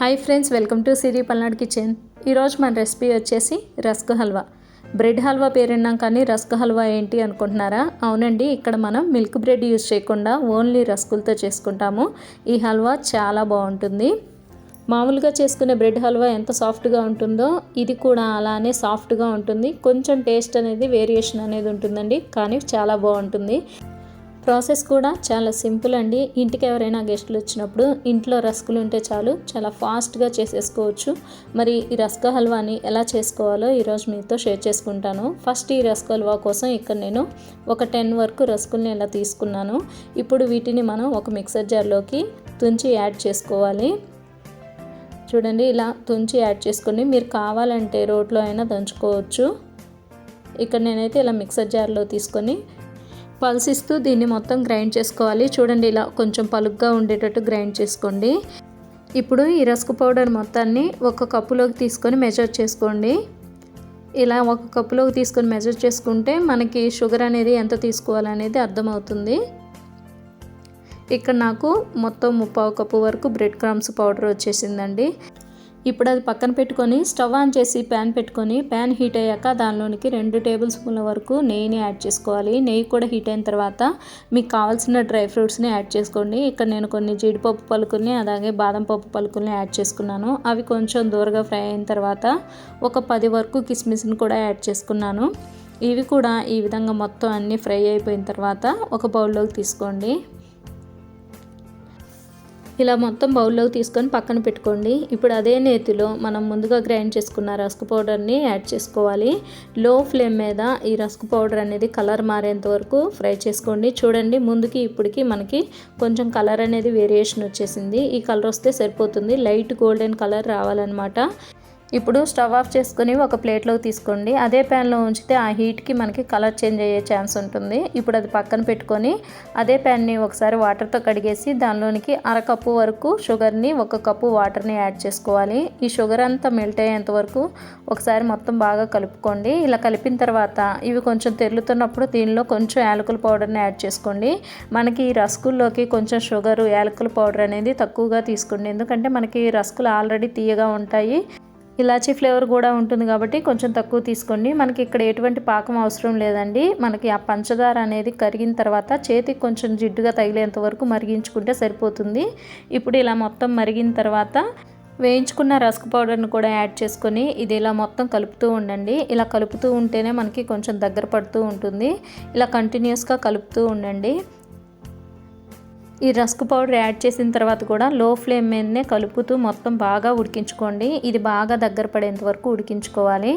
Hi friends welcome to Siri Palnadu kitchen. ఈరోజు మన recipe వచ్చేసి రస్క్ హల్వా. బ్రెడ్ హల్వా పేరున్నాం కానీ రస్క్ హల్వా ఏంటి అనుకుంటున్నారా? అవునండి ఇక్కడ మనం మిల్క్ బ్రెడ్ యూజ్ చేయకుండా ఓన్లీ రస్కులతో చేసుకుంటాము. ఈ హల్వా చాలా బాగుంటుంది. మామూలుగా చేసుకునే బ్రెడ్ హల్వా ఎంత సాఫ్ట్గా ఉంటుందో ఇది కూడా అలానే సాఫ్ట్గా ఉంటుంది. కొంచెం టేస్ట్ అనేది వేరియేషన్ అనేది ఉంటుందండి కానీ చాలా బాగుంటుంది. ప్రాసెస్ కూడా చాలా సింపుల్ అండి. ఇంటికి ఎవరైనా గెస్టులు వచ్చినప్పుడు ఇంట్లో రస్కులు ఉంటే చాలు చాలా ఫాస్ట్గా చేసేసుకోవచ్చు. మరి ఈ రస్క హల్వాని ఎలా చేసుకోవాలో ఈరోజు మీతో షేర్ చేసుకుంటాను. ఫస్ట్ ఈ రస్క హల్వా కోసం ఇక్కడ నేను ఒక టెన్ వరకు రస్కుల్ని ఇలా తీసుకున్నాను. ఇప్పుడు వీటిని మనం ఒక మిక్సర్ జార్లోకి తుంచి యాడ్ చేసుకోవాలి. చూడండి ఇలా తుంచి యాడ్ చేసుకొని మీరు కావాలంటే రోట్లో అయినా దంచుకోవచ్చు. ఇక్కడ నేనైతే ఇలా మిక్సర్ జార్లో తీసుకొని పల్సిస్తూ దీన్ని మొత్తం గ్రైండ్ చేసుకోవాలి. చూడండి ఇలా కొంచెం పలుగ్గా ఉండేటట్టు గ్రైండ్ చేసుకోండి. ఇప్పుడు ఈ రస్క్ పౌడర్ మొత్తాన్ని ఒక కప్పులోకి తీసుకొని మెజర్ చేసుకోండి. ఇలా ఒక కప్పులోకి తీసుకొని మెజర్ చేసుకుంటే మనకి షుగర్ అనేది ఎంత తీసుకోవాలనేది అర్థమవుతుంది. ఇక్కడ నాకు మొత్తం ముప్పావు కప్పు వరకు బ్రెడ్ క్రమ్స్ పౌడర్ వచ్చేసిందండి. ఇప్పుడు అది పక్కన పెట్టుకొని స్టవ్ ఆన్ చేసి ప్యాన్ పెట్టుకొని ప్యాన్ హీట్ అయ్యాక దానిలోనికి రెండు టేబుల్ స్పూన్ల వరకు నెయ్యిని యాడ్ చేసుకోవాలి. నెయ్యి కూడా హీట్ అయిన తర్వాత మీకు కావాల్సిన డ్రై ఫ్రూట్స్ని యాడ్ చేసుకోండి. ఇక్కడ నేను కొన్ని జీడిపప్పు పలుకుల్ని అలాగే బాదం పప్పు పలుకుల్ని యాడ్ చేసుకున్నాను. అవి కొంచెం దూరగా ఫ్రై అయిన తర్వాత ఒక పది వరకు కిస్మిస్ని కూడా యాడ్ చేసుకున్నాను. ఇవి కూడా ఈ విధంగా మొత్తం అన్నీ ఫ్రై అయిపోయిన తర్వాత ఒక బౌల్లోకి తీసుకోండి. ఇలా మొత్తం బౌల్లోకి తీసుకొని పక్కన పెట్టుకోండి. ఇప్పుడు అదే నేతిలో మనం ముందుగా గ్రైండ్ చేసుకున్న రస్క్ పౌడర్ని యాడ్ చేసుకోవాలి. లో ఫ్లేమ్ మీద ఈ రస్క్ పౌడర్ అనేది కలర్ మారేంత వరకు ఫ్రై చేసుకోండి. చూడండి ముందుకి ఇప్పటికి మనకి కొంచెం కలర్ అనేది వేరియేషన్ వచ్చేసింది. ఈ కలర్ వస్తే సరిపోతుంది. లైట్ గోల్డెన్ కలర్ రావాలన్నమాట. ఇప్పుడు స్టవ్ ఆఫ్ చేసుకొని ఒక ప్లేట్లోకి తీసుకోండి. అదే ప్యాన్లో ఉంచితే ఆ హీట్కి మనకి కలర్ చేంజ్ అయ్యే ఛాన్స్ ఉంటుంది. ఇప్పుడు అది పక్కన పెట్టుకొని అదే ప్యాన్ని ఒకసారి వాటర్తో కడిగేసి దానిలోనికి అరకప్పు వరకు షుగర్ని ఒక కప్పు వాటర్ని యాడ్ చేసుకోవాలి. ఈ షుగర్ అంతా మెల్ట్ అయ్యేంత వరకు ఒకసారి మొత్తం బాగా కలుపుకోండి. ఇలా కలిపిన తర్వాత ఇవి కొంచెం తెరులుతున్నప్పుడు దీనిలో కొంచెం యాలకుల పౌడర్ని యాడ్ చేసుకోండి. మనకి ఈ రస్కుల్లోకి కొంచెం షుగర్ యాలకుల పౌడర్ అనేది తక్కువగా తీసుకోండి. ఎందుకంటే మనకి రస్కులు ఆల్రెడీ తీయగా ఉంటాయి. ఇలాచీ ఫ్లేవర్ కూడా ఉంటుంది కాబట్టి కొంచెం తక్కువ తీసుకోండి. మనకి ఇక్కడ ఎటువంటి పాకం అవసరం లేదండి. మనకి ఆ పంచదార అనేది కరిగిన తర్వాత చేతికి కొంచెం జిడ్డుగా తగిలేంత వరకు మరిగించుకుంటే సరిపోతుంది. ఇప్పుడు ఇలా మొత్తం మరిగిన తర్వాత వేయించుకున్న రస్క్ పౌడర్ని కూడా యాడ్ చేసుకొని ఇది ఇలా మొత్తం కలుపుతూ ఉండండి. ఇలా కలుపుతూ ఉంటేనే మనకి కొంచెం దగ్గర పడుతూ ఉంటుంది. ఇలా కంటిన్యూస్గా కలుపుతూ ఉండండి. ఈ రస్క్ పౌడర్ యాడ్ చేసిన తర్వాత కూడా లో ఫ్లేమ్ మీదనే కలుపుతూ మొత్తం బాగా ఉడికించుకోండి. ఇది బాగా దగ్గర పడేంత వరకు ఉడికించుకోవాలి.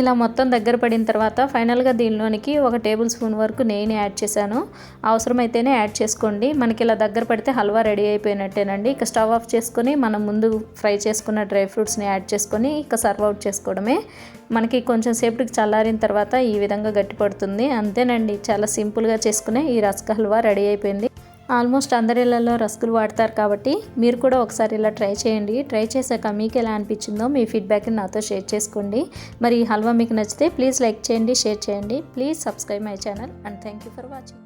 ఇలా మొత్తం దగ్గర పడిన తర్వాత ఫైనల్గా దీనిలోనికి ఒక టేబుల్ స్పూన్ వరకు నెయ్యిని యాడ్ చేశాను. అవసరమైతేనే యాడ్ చేసుకోండి. మనకి ఇలా దగ్గర పడితే హల్వా రెడీ అయిపోయినట్టేనండి. ఇక స్టవ్ ఆఫ్ చేసుకొని మనం ముందు ఫ్రై చేసుకున్న డ్రై ఫ్రూట్స్ని యాడ్ చేసుకొని ఇక సర్వ్ అవుట్ చేసుకోవడమే. మనకి కొంచెం సేపటికి చల్లారిన తర్వాత ఈ విధంగా గట్టిపడుతుంది అంతేనండి. చాలా సింపుల్గా చేసుకునే ఈ రస్క హల్వా రెడీ అయిపోయింది. ఆల్మోస్ట్ అందరిళ్ళలో రస్కులు వాడతారు కాబట్టి మీరు కూడా ఒకసారి ఇలా ట్రై చేయండి. ట్రై చేశాక మీకు ఎలా అనిపించిందో మీ ఫీడ్బ్యాక్ని నాతో షేర్ చేసుకోండి. మరి ఈ హల్వా మీకు నచ్చితే ప్లీజ్ లైక్ చేయండి షేర్ చేయండి. Please subscribe my channel and thank you for watching.